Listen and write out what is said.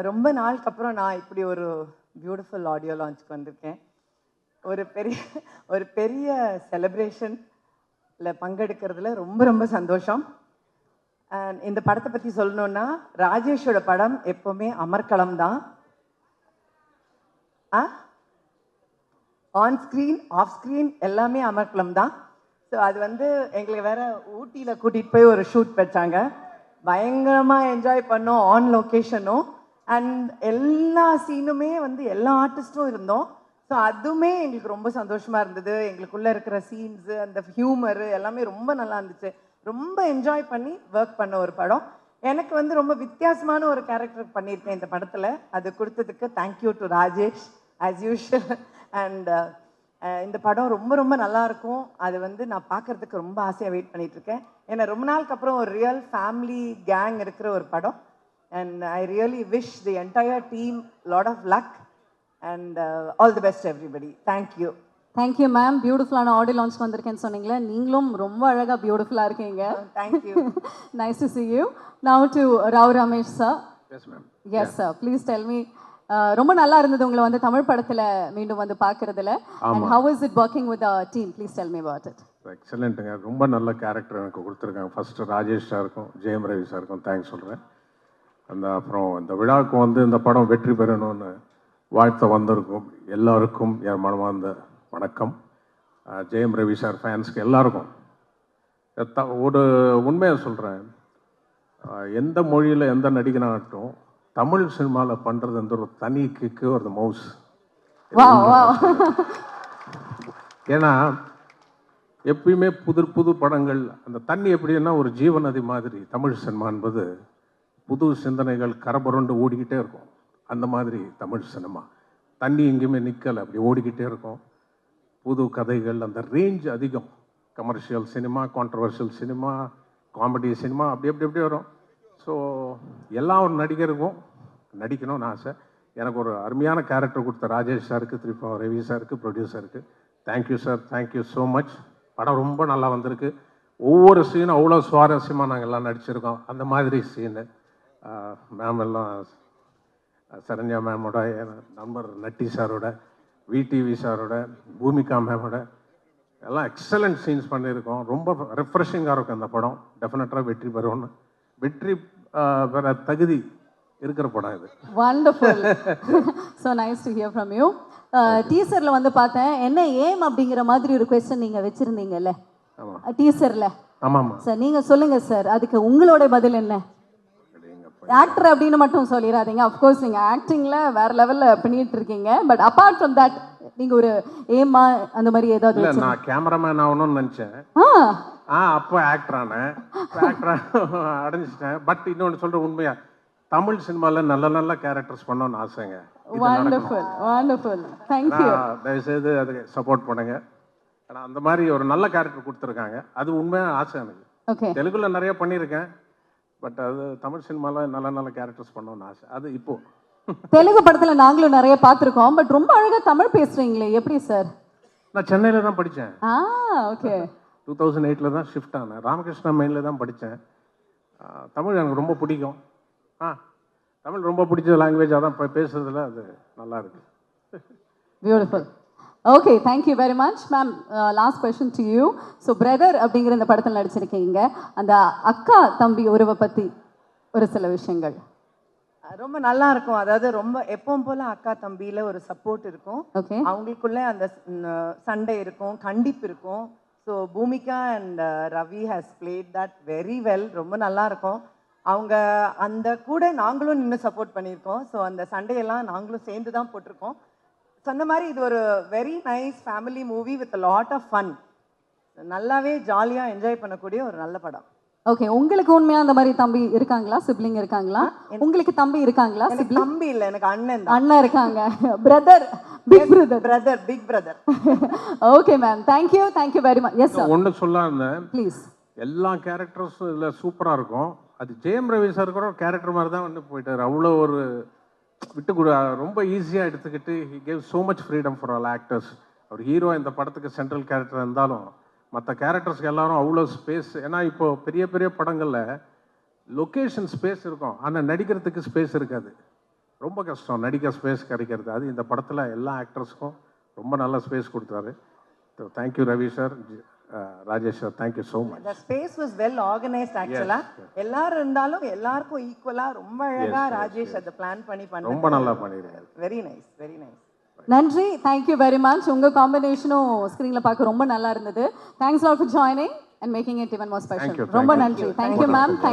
ரொம்ப நாளுக்கு அப்புறம் நான் இப்படி ஒரு பியூட்டிஃபுல் ஆடியோ லான்ச்சுக்கு வந்திருக்கேன். ஒரு பெரிய ஒரு பெரிய செலிப்ரேஷனில் பங்கெடுக்கிறதுல ரொம்ப ரொம்ப சந்தோஷம். இந்த படத்தை பற்றி சொல்லணும்னா ராஜேஷோட படம் எப்போவுமே அமர்க்களம் தான். ஆ? ஆன் ஸ்க்ரீன் ஆஃப் ஸ்க்ரீன் எல்லாமே அமர்க்களம் தான். ஸோ அது வந்து எங்களுக்கு வேற ஊட்டியில் கூட்டிகிட்டு போய் ஒரு ஷூட் வச்சாங்க. பயங்கரமாக என்ஜாய் பண்ணோம் ஆன் லொக்கேஷனும் அண்ட் எல்லா சீனுமே வந்து எல்லா ஆர்டிஸ்ட்டும் இருந்தோம். ஸோ அதுவுமே எங்களுக்கு ரொம்ப சந்தோஷமாக இருந்தது. எங்களுக்குள்ளே இருக்கிற சீன்ஸு அந்த ஹியூமரு எல்லாமே ரொம்ப நல்லா இருந்துச்சு. ரொம்ப என்ஜாய் பண்ணி ஒர்க் பண்ண ஒரு படம். எனக்கு வந்து ரொம்ப வித்தியாசமான ஒரு கேரக்டர் பண்ணியிருக்கேன் இந்த படத்தில். அது கொடுத்ததுக்கு thank you to Rajesh as usual and இந்த படம் ரொம்ப ரொம்ப நல்லா இருக்கும். அது வந்து நான் பார்க்கறதுக்கு ரொம்ப ஆசையாக வெயிட் பண்ணிகிட்ருக்கேன் ஏன்னா ரொம்ப நாளுக்கு அப்புறம் ஒரு ரியல் ஃபேமிலி கேங் இருக்கிற ஒரு படம். And I really wish the entire team lot of luck and all the best everybody thank you thank you ma'am பியூட்டிஃபுல்லான ஆடியோ லான்ச் வந்திருக்கேன்னு சொன்னீங்களே. நீங்களும் ரொம்ப அழகாக பியூட்டிஃபுல்லாக இருக்கீங்க. Thank you nice to see you. Now to Rao Ramesh sir yes sir please tell me ரொம்ப நல்லா இருந்தது உங்களை வந்து தமிழ் படத்துல மீண்டும் வந்து பார்க்கறதுல. And how is it working with team please tell me about it எக்ஸலண்ட்டுங்க ரொம்ப நல்ல கேரக்டர் எனக்கு கொடுத்துருக்காங்க. ஃபஸ்ட்டு ராஜேஷ் சாருக்கும் ஜெயம் ரவி சாருக்கும் தேங்க்ஸ் சொல்கிறேன் அந்த அப்புறம் இந்த விழாவுக்கு வந்து இந்த படம் வெற்றி பெறணும்னு வாழ்த்த வந்திருக்கும் எல்லாருக்கும் என் மனமார்ந்த வணக்கம். ஜெயம் ரவி சார் ஃபேன்ஸ்க்கு எல்லாருக்கும். ஒரு உண்மையை சொல்கிறேன் எந்த மொழியில் எந்த நடிகனாகட்டும் தமிழ் சினிமாவில் பண்ணுறது வந்து ஒரு தனி கிக்கு ஒரு மவுஸ் ஏன்னா எப்பயுமே புது புது படங்கள் அந்த தண்ணி எப்படின்னா ஒரு ஜீவநதி மாதிரி தமிழ் சினிமா என்பது புது சிந்தனைகள் கரபுரண்டு ஓடிக்கிட்டே இருக்கும். அந்த மாதிரி தமிழ் சினிமா. தண்ணி எங்கேயுமே நிற்கலை அப்படி ஓடிக்கிட்டே இருக்கும். புது கதைகள் அந்த ரேஞ்ச் அதிகம். Commercial cinema controversial cinema comedy cinema அப்படி அப்படி அப்படி வரும். ஸோ எல்லா ஒரு நடிகருக்கும் நடிக்கணும்னு ஆசை. எனக்கு ஒரு அருமையான கேரக்டர் கொடுத்த ராஜேஷ் சாருக்கு திருப்பி ரவி சாருக்கு ப்ரொடியூசருக்கு thank you sir thank you so much படம் ரொம்ப நல்லா வந்திருக்கு. ஒவ்வொரு சீனும் அவ்வளோ சுவாரஸ்யமாக நாங்கள் எல்லாம் நடிச்சிருக்கோம். அந்த மாதிரி சீனு மேம் எல்லாம் சரண்யா மேமோட என் நண்பர் நட்டி சாரோட விடிவி சாரோட பூமிகா மேமோட எல்லாம் எக்ஸலண்ட் சீன்ஸ் பண்ணியிருக்கோம். ரொம்ப ரெஃப்ரெஷிங்காக இருக்கும் அந்த படம். டெஃபினட்டாக வெற்றி பெறும்னு. வெற்றி பெற தகுதி இருக்கிற படம் இது. Wonderful so nice to hear from you டீசரில் வந்து பார்த்தேன். என்ன ஏம் அப்படிங்கிற மாதிரி ஒரு கொஸ்டின் நீங்கள் வச்சுருந்தீங்கல்ல? டீசரில் ஆமாம் ஆமாம் சார் நீங்கள் சொல்லுங்கள் சார் அதுக்கு உங்களோட பதில் என்ன? ஆக்டர் அப்படின்னு மட்டும் சொல்லிடாதீங்க. அஃப்கோர்ஸ் நீங்கள் ஆக்டிங்கில் வேற லெவலில் பண்ணிட்டு இருக்கீங்க. பட் அப்பார்ட் ஃப்ரம் தட் நீங்கள் ஒரு ஏமா அந்த மாதிரி ஏதாவது நான் கேமராமேன் ஆகணும்னு நினச்சேன். ஆ. ஆ அப்போ ஆக்டர் ஆனேன். ஆக்டர் அடைஞ்சிட்டேன். பட் இன்னொன்று சொல்கிற உண்மையா தமிழ் சினிமாவில் நல்ல நல்ல கேரக்டர்ஸ் பண்ணணும்னு ஆசைங்க. வண்டர்ஃபுல் வண்டர்ஃபுல் தேங்க்யூ தயவுசெய்து அதுக்கு சப்போர்ட் பண்ணுங்க. ஆனால் அந்த மாதிரி ஒரு நல்ல கேரக்டர் கொடுத்துருக்காங்க. அது உண்மையான ஆசை எனக்கு. தெலுங்குல நிறைய பண்ணியிருக்கேன். பட் அது தமிழ் சினிமாவில் நல்ல நல்ல கேரக்டர்ஸ் பண்ணணும்னு ஆசை. அது இப்போ. தெலுங்கு படத்துல நாங்களும் நிறைய பார்த்துருக்கோம். பட் ரொம்ப அழகா தமிழ் பேசுறீங்களே. எப்படி சார்? நான் சென்னையில் தான் படித்தேன் ஆ ஓகே டூ தௌசண்ட் எயிட்டில் தான் ஷிஃப்ட் ஆனேன். ராமகிருஷ்ணா மெயினில் தான் படித்தேன் தமிழ் எனக்கு ரொம்ப பிடிக்கும். ஆ தமிழ் ரொம்ப பிடிச்ச லாங்குவேஜ் அதான் பேசுறதுல அது நல்லா இருக்கு. Beautiful okay thank you very much ma'am last question to you so brother அப்படிங்கிற இந்த படத்தில் நடிச்சிருக்கீங்க. அந்த அக்கா தம்பி உறவை பற்றி ஒரு சில விஷயங்கள். ரொம்ப நல்லா இருக்கும். அதாவது ரொம்ப எப்பவும் போல அக்கா தம்பியில ஒரு சப்போர்ட் இருக்கும். ஓகே அவங்களுக்குள்ள அந்த சண்டை இருக்கும் கண்டிப்பு இருக்கும். So Bhumika and Ravi has played that very well ரொம்ப நல்லா இருக்கும். அவங்க அந்த கூட நாங்களும் நின்று சப்போர்ட் பண்ணியிருக்கோம். ஸோ அந்த சண்டையெல்லாம் நாங்களும் சேர்ந்து தான் போட்டிருக்கோம். சொன்ன மாதிரி இது ஒரு very nice family movie with lot of fun நல்லாவே ஜாலியாக என்ஜாய் பண்ணக்கூடிய ஒரு நல்ல படம். ஓகே உங்களுக்கு உண்மையா அந்த மாதிரி தம்பி இருக்காங்களா? சிப்ளிங் இருக்காங்களா? உங்களுக்கு தம்பி இருக்காங்களா? சிப்ளிங் தம்பி இல்லை எனக்கு அண்ணன் தான். அண்ணா இருக்காங்க. Brother big brother brother big brother okay ma'am thank you thank you very much yes sir ஒன்று சொல்ல இருந்தேன் ப்ளீஸ் எல்லா கேரக்டர்ஸும் இதில் சூப்பராக இருக்கும். அது ஜெயம் ரவி சார் கூட கேரக்டர் மாதிரி தான் வந்து போயிட்டார். அவ்வளோ ஒரு விட்டு கொடு ரொம்ப ஈஸியாக எடுத்துக்கிட்டு he gave so much freedom for all actors our hero இந்த படத்துக்கு சென்ட்ரல் கேரக்டர் இருந்தாலும் மற்ற கேரக்டர்ஸ்க்கு எல்லாரும் அவ்வளோ ஸ்பேஸ் ஏன்னா இப்போ பெரிய பெரிய படங்களில் லொக்கேஷன் ஸ்பேஸ் இருக்கும். ஆனால் நடிக்கிறதுக்கு ஸ்பேஸ் இருக்காது. ரொம்ப கஷ்டம். நடிக்க ஸ்பேஸ் கிடைக்கிறது. அது இந்த படத்தில் எல்லா ஆக்டர்ஸ்க்கும் ரொம்ப நல்ல ஸ்பேஸ் கொடுத்தாரு. Thank you Ravi sir Rajesh sir thank you so much the space was well organized ஆக்சுவலா எல்லாரும் இருந்தாலும் எல்லாருக்கும் ஈக்குவலா ரொம்ப அழகா ராஜேஷ் அதை பிளான் பண்ணி பண்ண ரொம்ப நல்லா பண்ணியிருக்காரு வெரி நைஸ் வெரி நைஸ் நன்றி தேங்க்யூ வெரி மச் உங்க காம்பினேஷனும் ஸ்க்ரீன்ல பார்க்க ரொம்ப நல்லா இருந்தது. Thanks all for joining and making it even more Thank you, special thank ரொம்ப you. நன்றி. Thank you ma'am